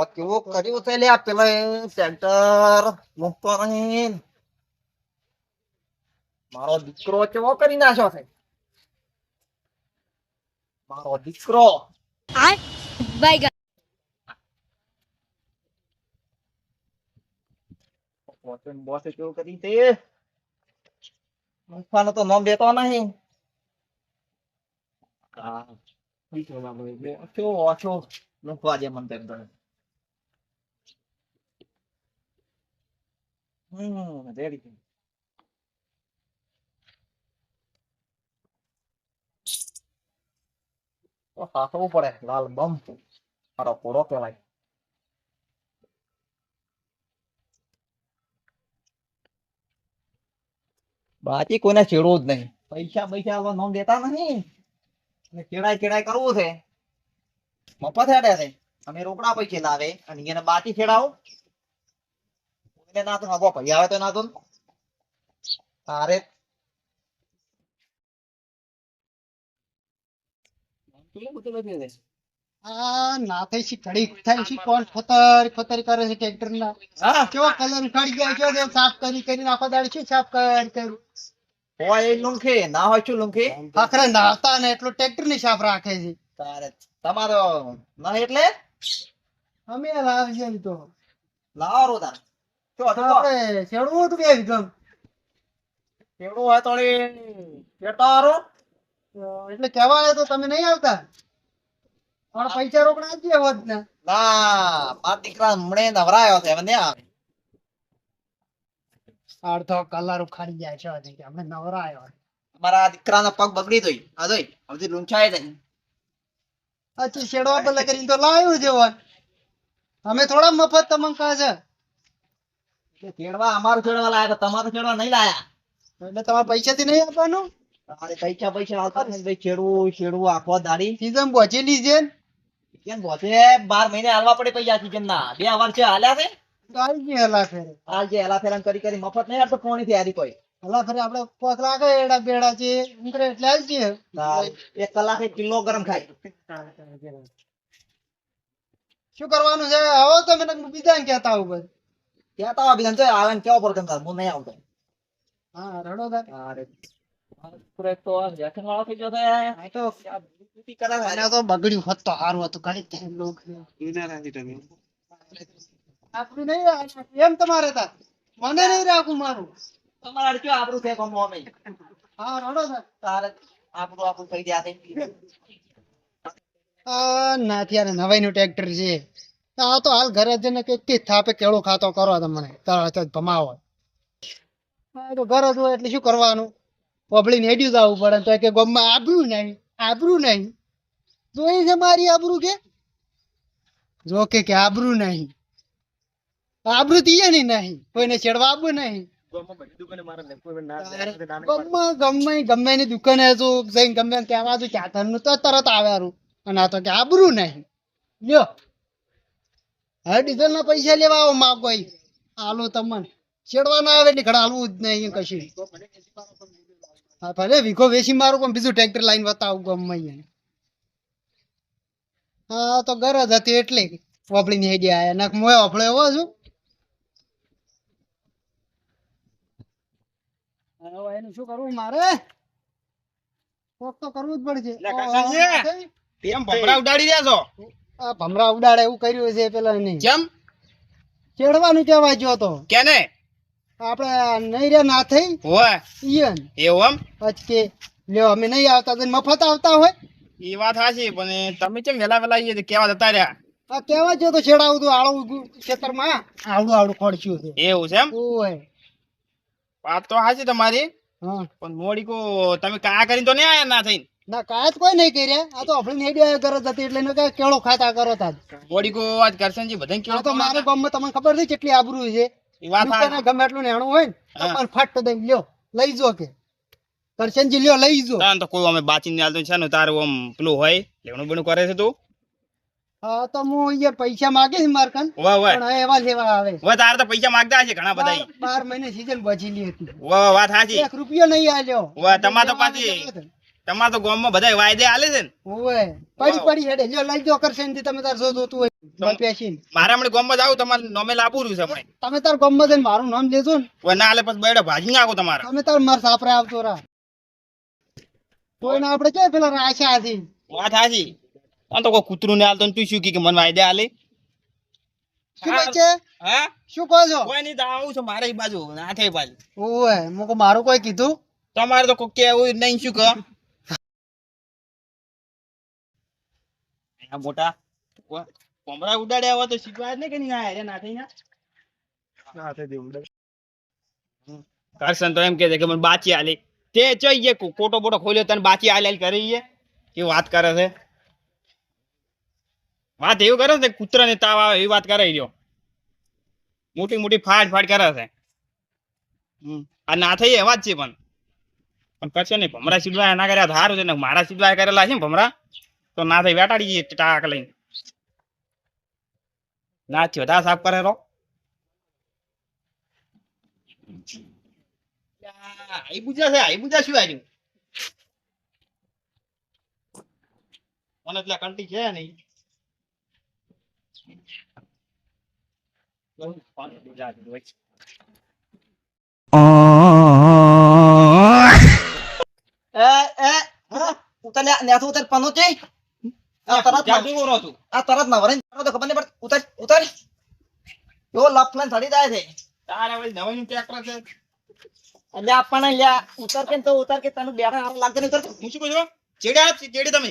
મારો કેવો કર્યું છે લે આ પેલા એ ટ્રેક્ટર મૂકતો નહીં મારો દીકરો કેવો કરી નાખ્યો છે મારો દીકરો Bye, પોતે ને બોસે કેવું કરી તે મૂકવાનો તો નામ દેતો નહીં આ દીકરો બાબો એટલે ઓછો ઓછો મૂકવા દે મને તેમ હમ પડે લાલ બમ મારો પોળો કહેવાય બાકી કોઈને છેડવું જ નહીં પૈસા પૈસા આવા નોમ દેતા નહીં અને કેડાય કેડાય કરવું છે મફત હેડે છે અમે રોકડા પૈસે લાવે અને એને બાકી છેડાવો કોઈને ના તો હગો ભાઈ. આવે તો ના તો તારે કેટલું બધું લખ્યું છે આ ના થઈ છે ઘડી થાય છે કોણ ફતર ફતર કરે છે ટ્રેક્ટર ના? હા. કેવો કલર ઉખાડી ગયા છે તે સાફ કરી કરી નાખો દાડી છે સાફ કરી કરી? હોય એ લુંખે ના હોય શું લુંખે? આખરે નાતા ને એટલું ટ્રેક્ટરની સાફ રાખે છે. તારે તમારો ના એટલે? અમે લાવજે તો. લાવો રોતા. હતું તો? આપણે હતું બે વિગમ કેવડું હોય તો પેટારો એટલે કહેવાય તો તમે નહીં આવતા. પણ પૈસા રોકડા આપજે હોત ને. ના મારા દીકરા હમણે નવરાયો છે હવે અડધો કલર ઉખાડી જાય છે હજી કે અમે નવરાયો. મારા દીકરાનો પગ બગડી ગઈ આ જોઈ હવે લૂંછાય જાય અચ્છા શેડવા બદલે કરીને તો લાવ્યું છે અમે થોડા મફત તમને કહે છે ખેડવા અમારું ખેડવા લાયા તમારું ખેડવા નહીં લાયા. એટલે તમારે પૈસાથી નહીં આપવાનું? પૈસા પૈસા આવતા ને ભાઈ ચેડવું ચેડવું આખો દાડી. સીઝન પહોંચેલી છે? ને કેમ બાર મહિને હાલવા પડે પૈસા સીઝન ના. બે હાલ્યા છે? તો આવી ગઈ હલા ફેરે હાલ જે હેલા ફેરાન કરી કરી મફત નહીં હાલતો કોની થી હારી કોઈ. હલા ફેરે આપડે પોત લાગે એડા બેડા છે નીકળે એટલે જઈએ તાર એક કલાકે કિલો ગરમ ખાય. શું કરવાનું છે? આવો તો મને બીજા કહેતા આવું બધું ત્યાં તો અભિયાન છે આવે ને કેવો પડતો તાર હું નહીં આવતો હા રડો હા નાથી નવાઈ નું ટ્રેક્ટર છે. આ તો હાલ ઘરે જઈને કે કે થાપે કેળું ખાતો કરો તમને તરત જ ભમાવો. તો ઘર જ હોય એટલે શું કરવાનું? પબળી નેડ્યું જવું પડે તો કે ગમમાં આબરું નહીં આબરું નહીં. જોઈ છે મારી આબરું કે? જો કે કે આબરું નહીં. આબરું તીએ નહીં નહીં કોઈને છેડવા આપવું નહીં. ગમે ની દુકાને જઈને ગમે તો તરત આવ્યારું અને આ તો કે આબરું નહીં. લ્યો. હવે ડીઝલ ના પૈસા લેવા આવો માગો ઈ. આલો તમને. ચેડવા ના આવે નીકળે હાલવું જ નહીં કશું. હા ભલે વીઘો વેચી મારું પણ બીજું ટ્રેક્ટર લાઈન બતાવું ગમે અહીંયા. હા તો ગરજ હતી એટલે વાપડીને હેડી આયા. નાક મોય વાપડે એવો છું. એનું શું કરવું મારે? કોક તો કરવું જ પડશે. તેમ ભમરા ઉડાડી રહ્યા છો? આ ભમરા ઉડાડે એવું કર્યું છે પેલા નહીં. કેમ? ચેડવાનું કેવા જો તો. કેને? આપણે નહીં રે ના થઈ હોય ઈયન. એવું એમ? અચકે લ્યો અમે નહીં આવતા તો મફત આવતા હોય. એ વાત સાચી પણ તમે કેમ વેલા વેલા આવીએ કેવા જતા રહ્યા? આ કેવા જો તો છેડાવું તું આળું ખેતરમાં. આવડું આવડું ખોડશું છે. એવું છે એમ? ઓય. વાત તો સાચી તમારી. હા. પણ મોડી કો તમે કા કરીને તો નહીં આયા ના થઈને? ના કાયત કોઈ નહીં કર્યા આ તો આપણે હેડી ગરજ હતી એટલે એને કઈ કેળો ખાતા કરો તા બોડી કો આજ કરશનજી બધાને કેવો તો મારે ગામમાં તમને ખબર છે કેટલી આબરૂ છે. વાત ગમે એટલું નેણું હોય ને તો હા. પણ ફટ લ્યો લઈ જો કે. કરશનજી લ્યો લઈ જો. તાન તો કોઈ અમે બાચી ને આલતો છે ને તારું આમ પેલું હોય લેવણું બણું કરે છે તું? હા તો હું અહીંયા પૈસા માગે છે માર કન વાહ વાહ. પણ એવા લેવા આવે. વાહ તાર તો પૈસા માંગતા છે ઘણા બધા બાર બાર મહિને સીઝન બચેલી હતી વાહ વાત સાચી એક રૂપિયો નહીં આલ્યો. વાહ તમા તો પાછી તમારે તો ગામમાં બધા વાયદે આલે છે ને. ઓવે પડી પડી હેડે. જો લઈ જો કરશે ને તમે તાર જો જોતું હોય. પેશીન મારા મને ગામમાં જાવ તમારે નોમે રહ્યું છે હમણાં. તમે તાર ગમમાં જઈને મારું નામ લેજો ને. હવે ના આલે પછી બેડે ભાજી નાખો તમારા. તમે તાર માર સાપરે આવતો રા કોઈને આપણે કે પેલા રાશા હતી વાત હાચી. આમ તો કોઈ કૂતરું ને આલતો ને તું શું કી કે મને વાયદે આલે શું કહે છે? હા? શું કહો છો? કોઈ નહીં તો આવું છું મારે બાજુ હાથે બાજુ ઓવે મુકો મારું કોઈ કીધું? તમારે તો કોઈ કેવું નહીં શું કહો? આ મોટા કોમરા ઉડાડ્યા હોય તો શીખવા જ નહીં કે નહીં? આયા રે નાથી ના કરશન તો એમ કે છે કે મને બાચી આલી. તે જોઈએ કોટો બોટો ખોલ્યો તને બાચી આલી કરી કે વાત કરે છે? વાત એવું કરે છે કૂતરા ને તાવ આવે એવી વાત કરે રહ્યો મોટી મોટી ફાડ ફાડ કરે છે. આ ના થઈ એવા જ છે પણ. પણ કરશે નહીં. ભમરા સીધવા એના કર્યા તો સારું છે ને મારા સીધવા કરેલા છે ને ભમરા? તો ના થઈ વેટાડી જઈએ ટાક લઈને. ના થયો તા સાફ કરે રો આઈ છે આઈ શું આવ્યું કંટી છે નહીં. પાણી બુજા. એ એ ઉતર લે ન્યાથી ઉતર પનો છે આ તરત જાદુ કરો છું આ તરત નવરે તો ખબર નહીં પડતી. ઉતર ઉતર. એવો લફલન ચડી જાય છે. તારે વળી નવાઈનું ટ્રેક્ટર છે. એટલે આપણને લ્યા ઉતર કે તો ઉતર કે તને બેઠા હારું લાગતું નહીં ઉતર. હું શું કહું ચેડ્યા ચેડી તમે.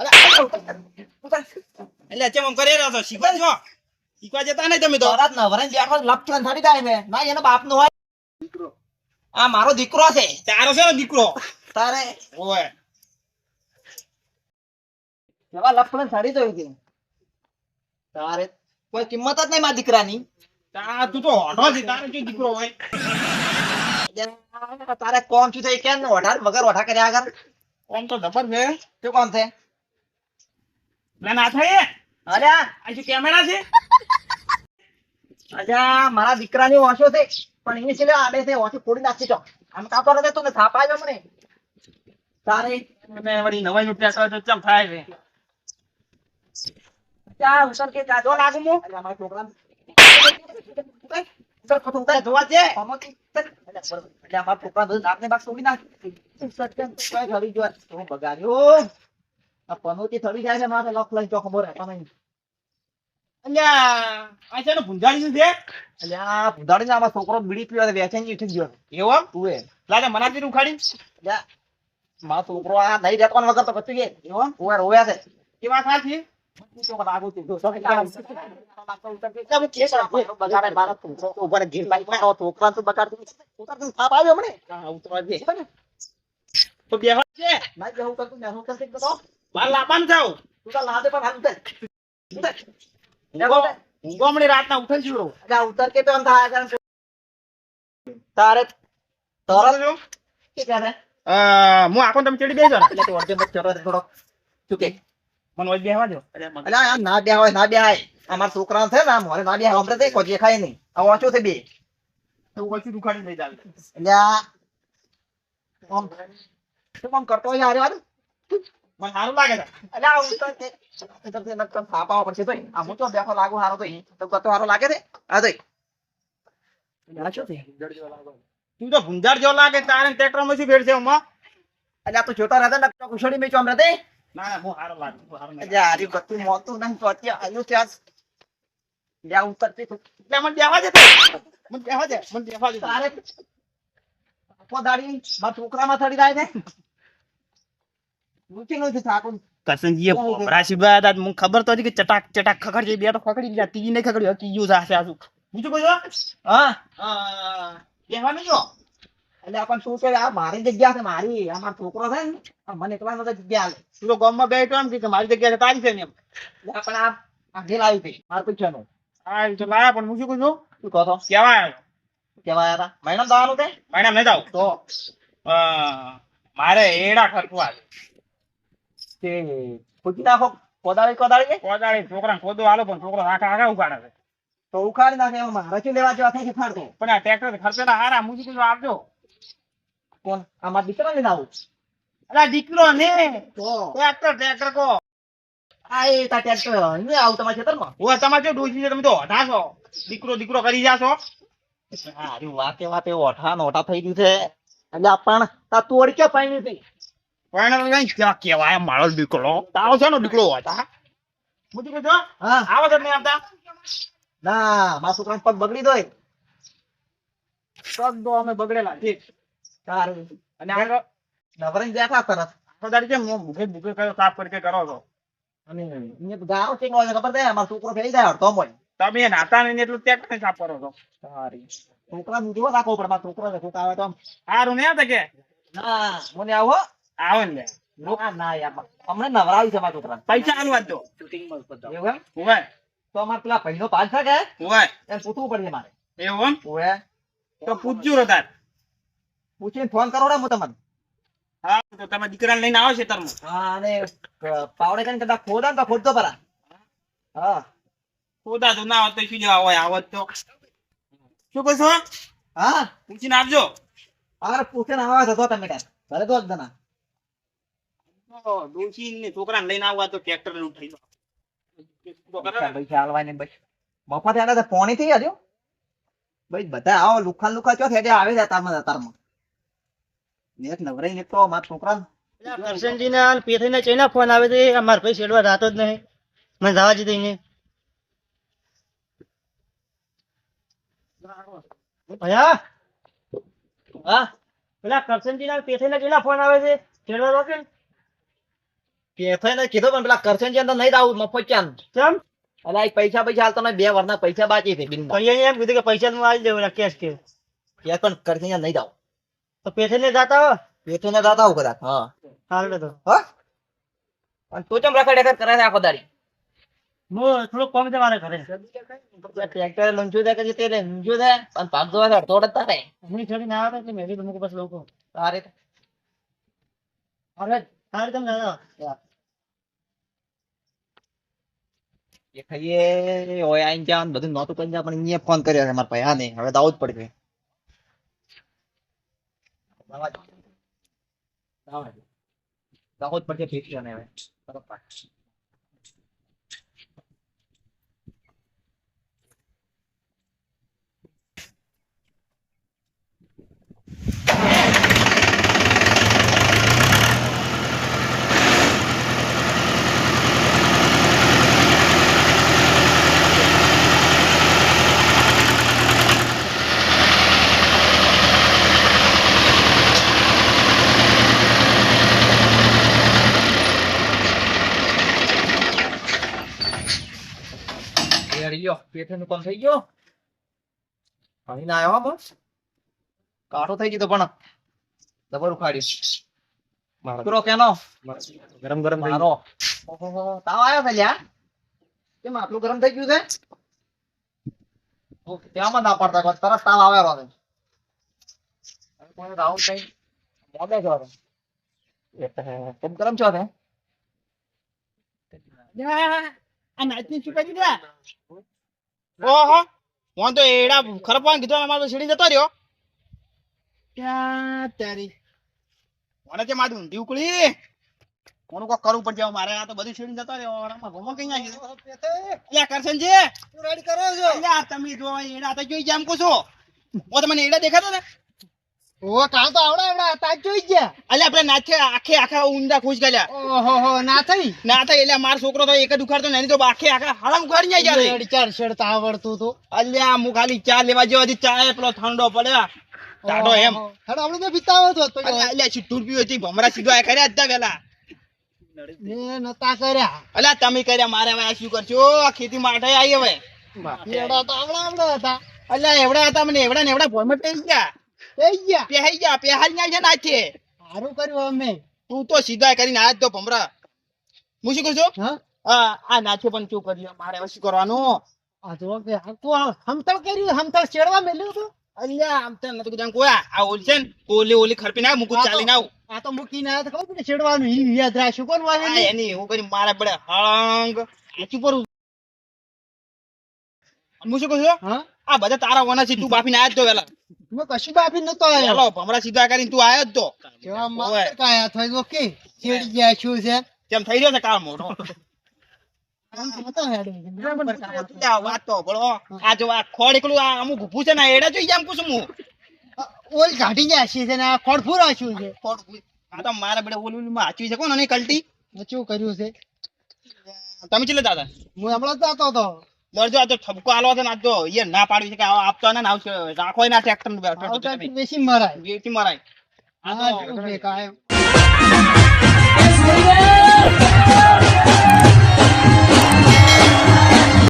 અરે આ ઉતર ઉતર. એટલે ચેમ આમ કરી રહ્યા છો. શીખવા છો? શીખવા જતા નહીં તમે તો? તરત નવરે બેઠો લફલન ચડી જાય છે. ના એનો બાપ નો હોય. આ મારો દીકરો છે. તારો છે ને દીકરો? તારે. ઓય. એવા લફલન ચડી તો છે તારે કોઈ કિંમત જ નહીં મારા દીકરાની. તા તું તો હોટો છે તારે કે દીકરો હોય? તારે કોમ શું થઈ કેમ ઓઢા વગર ઓઢા કર્યા આગળ? કોમ તો જબર છે? શું કોમ છે? ના ના થાય અરે આ શું કેમેરા છે? અલ્યા મારા દીકરાની ઓછો છે. પણ એ છે આડે છે ઓછી ફોડી નાખી તો. આમ કા કરે તું ને થાપ મને તારે મેં વળી નવાઈનું ટ્રેક્ટર તો ચમ થાય છે? ત્યાં ઉતર કે ને આમાં છોકરો બીડી પીવા વેચાઈ ઉઠી ગયો. એવું તું એ. લાગે મનાતી ઉખાડી મારો છોકરો આ નહીં રહેતો વગર તો કચી ગયે. એવો રોયા છે. એ વાત સાચી રાતના ઉઠી છું તારે તરત છું શું કહે હું આખો તમે ચડી બેસો એટલે થોડો શું કે? મને વળી બેહવા દો. અલ્યા આ ના બે હોય ના બેહાય. અમાર છોકરા છે ને મોરે ના બે હાય હમણાં તો કોઈ દેખાય નહીં. આ ઓછો છે બે. તો ઓછી દુખાડી લઈ જાવ એટલે આ તું શું કરતો હોય હારે વાળું મને સારું લાગે છે. અલ્યા આ ઉતર તે તે નકર થાપાવા પડશે તોય. આ મોટો બેઠો લાગુ હારો તો તો કતો હારો લાગે છે? આ તોય. આ તું તો ભૂંજાર જેવો લાગે તારે ટ્રેક્ટરમાં શું ભેળ છે આમાં અલ્યા તો જોતા રહેતા ને કુશળી મેચો ચોમ રહેતે ના ના હું સારો લાગે હું સારો લાગે. અલ્યા ગતું મોતું નહીં તો અત્યારે આયુ ત્યાં લ્યા ઉતર એટલે મને બેહવા દે મને બેહવા દે મને બેહવા દે. તારે આખો દાડી મારા છોકરામાં થડી જાય ને. કરસનજીએ મને ખબર તો હતી કે ચટાક ચટાક ખખડ જે બે તો ખખડી ગયા ત્રીજી નહીં ખખડ્યો ત્રીજું સાસે આજુ બીજું કોઈ હા. કહેવાનું જો એટલે આપણ શું કે આ મારી જગ્યા છે મારી. આ મારો છોકરો છે ને મને એકલા નતો જગ્યા તું તો ગામમાં બેઠો એમ કે મારી જગ્યા છે તારી છે ને એમ. એટલે આપણ આ આ લાવી હતી મારા મારનું હા એ તો લાયા પણ હું શું કહું છું શું કહો છો? કેવા આવ્યો કેવા હતા? મહિના દાવાનું તે મારે નહીં જાવ તો? મારે એડા ખર્ચવા છે તે ખુદી નાખો કોદાળી કોદાળી કે કોદાળી છોકરા ખોદો આલો પણ છોકરો આખા આખા ઉગાડે છે. તો ઉખાડી નાખે એમાં મારે શું લેવા જેવા થઈ ફાડતો પણ આ ટ્રેક્ટર ખર્ચેલા હારા મૂકી આપજો કોણ આમાં દીકરા લઈને આવું અલા દીકરો ને? તો? ટ્રેક્ટર ટ્રેક્ટર કો. આ એ તા ટ્રેક્ટર નહીં આવું તમારા ખેતરમાં? ઓ તમારે જો ડોસી છે તમે તો હટાશો દીકરો દીકરો કરી જાશો હારી વાતે વાતે ઓઠા નોટા થઈ ગયું છે. એટલે પણ તા તોડ કે પાણી હતી પણ કઈ ક્યાં કેવાય મારો દીકરો. તારો છે દીકરો હતા હું દીકરો છો? હા. આવો તો નહીં આવતા? ના મારા છોકરાનો પગ બગડી દોય. પગ તો અમે બગડેલા ઠીક સારું અને આગળ? નવરંગ બેઠા તરત. આખો દાડી કેમ ભૂખે ભૂખે કરો સાફ કરી કરો છો? અને અહીંયા તો ગાળો ચેક ખબર છે? મારો છોકરો ફેરી જાય અડધો મોય. તમે નાતા ને એટલું ત્યાં સાફ કરો છો? સારી છોકરા નું જોવા રાખવો પડે મારો છોકરો છે આવે તો સારું નહીં આવતા ના મને આવો. આવે ને ના ના યાર હમણાં નવરાવી છે મારા છોકરા પૈસા આલુ આજ તો એવું એમ? હોય તો અમારે પેલા પાલ છે કે? હોય પૂછવું પડશે મારે. એવું એમ? તો પૂછજો તાર પૂછીને ફોન કરો હું તમને હા તો તમે દીકરાને લઈને આવો છે તરમાં હા અને પાવડે કરીને કદાચ ખોદા ને તો ખોદતો પરા હા. ખોદા તો ના તો શું જવા હોય? આવત તો. શું કહો છો હા. પૂછીને આપજો. અરે પૂછીને આવા તમે કાંઈ. ઘરે તો જ ડોશી ને છોકરાને લઈને આવવા તો ટ્રેક્ટર ઉઠાઈ થઈ મફત પોણી થઈ હજુ ભાઈ બધા આવો લુખા લુખા ચો થયા આવે છે તારમાં તારમાં એક નવરાઈ ને તો મારા છોકરા કરશનજી ના પેથઈ ના ચૈના ફોન આવે છે અમાર ભાઈ શેડવા રાતો જ નહીં. મને જવા જ દઈને. ભયા? હા? પેલા કરશનજી ના પેથઈ ના ચૈના ફોન આવે છે શેડવા રોકે કેફે ને કીધું પણ પેલા કરશન છે નહીં આવું મફત ચાન ચમ? અલા એ પૈસા પૈસા હાલતો નહીં બે વર્ષના પૈસા બાકી છે બિલ એમ કીધું કે પૈસા નું આવી દેવું કેશ કે. પણ કરશે નહીં જાવ તો પેથઈ ને જાતા હો? પેટે ને દાતા આવું કદાચ હા. હાલ તો. હા? અને તું ચમ રખડ રખડ કરે છે આખો દારી મો થોડુંક કોમ છે મારે ઘરે. ટ્રેક્ટર લંચો દે કે તે લંચો દે અને પાક જોવા અડધો અડધ તારે. હું છોડી ના આવે એટલે મેં મૂકું બસ લોકો તારે અરે તારે તમે દાદા? એ ખાઈએ હોય આઈ જાન બધું નોતું કરી જા પણ અહીંયા ફોન કર્યો છે મારા ભાઈ. હા નહીં હવે આવું જ પડશે Bawat. Bawat. Takot pag picture na yun. પેઠેનું કામ થઈ ગયો. પાણી ના આવ્યો બસ. કાઠો થઈ ગયો પણ. જબર ઉખાડ્યું. દીકરો કેનો? ગરમ ગરમ મારો. ઓહોહો, તાવ આવ્યો છે લ્યા કેમ આટલું ગરમ થઈ ગયું છે? ઓ, ત્યાંમાં ના પડતા તરત તાવ આવેલો છે હવે કોઈ મોડે છો. કેમ ગરમ છો તે આ નાચની ચૂકાઈ દીધા ઓહો હું તો એડા ખરપવાન કીધું અમારો સીડી જતો રહ્યો. ક્યાં તારી? મને તે મારું ઊંધી ઉકળી. કોનું કોક કરવું પડશે મારે આ તો બધું સીડી જતો રહ્યો. આમાં ઘૂમો કઈ ના ગયો લ્યા કરશનજી રેડી કરો છો? લ્યા તમે જો એડા તો જોઈ જામ કો છો. ઓ તમને એડા દેખાતો ને. ઓ કાલ તો આવડા આવડા હતા જોઈ ગયા. અલ્યા આપણે નાચે આખે આખા ઊંડા ખુશ ગયા ઓહો હો ના થઈ? ના એટલે મારો છોકરો તો એક જ ઉખાડતો ને એની તો આખે આખા હાડા ઉખાડી જાય આવડતું હતું. અલ્યા હું ખાલી ચા લેવા જેવો હજી ચા પેલો ઠંડો પડ્યા. એમ. હેડો આપણે તો તો અલ્યા સિત્તૂર પીવો હતી ભમરા સીધો કર્યા હતા પેલા. નતા કર્યા. અલ્યા તમે કર્યા મારે હવે શું કરશો? આ ખેતી માટે આવી હવે. એવડા તો આવડા આવડા હતા. અલ્યા એવડા હતા મને એવડા ને એવડા ભોમે પેઈ ગયા. ગયા. પેહાઈ ગયા છે નાચે સારું કર્યું અમે. તું તો સીધા કરીને આજ તો ભમરા. હું શું કહું છું? આ નાથે પણ શું કર્યું મારે હવે શું કરવાનું? આ જો કે તું હમતળ કર્યું હમતળ શેડવા મેલ્યું હતું અલ્યા આમ તો નતું કીધું કોઈ આ ઓલી છે ને ઓલી ઓલી ખરપી ના મૂકું ચાલીને આવું. આ તો ખબર છેડવાનું ઈ યાદ કોણ એની હું કરી મારા બડે હળંગ આચું પર હું શું કહું છું? આ બધા તારા વના છે તું બાફીને આજ તો વેલા મેં કશું બાફી નતો આવ્યો ચાલો ભમરા સીધા કરીને તું આવ્યો જ તો. કેવા માર કાયા થઈ તો કે? ચેડી ગયા શું છે? તેમ થઈ રહ્યો છે કામ મોટો તો. આ વાત તો ભળો આ જો આ ખોડ એકલું આ અમુક છે ને એડા જોઈ આમ પૂછું હું. ઓલ કાઢી ગયા છે ને આ ખોડ ફૂર શું છે. ખોડ આ તો મારા બેડે ઓલું હાચવી છે કોણ અને કલટી? શું કર્યું છે? તમે ચેલે દાદા? હું હમણાં જ જતો હતો. દરજો આ તો ઠપકો આલો છે ને આ તો એ ના પાડવી છે કે આપતો ને આવશે. રાખો ના ટ્રેક્ટર આવતા બેસી મરાય. બેસી મરાય. આ તો કાયમ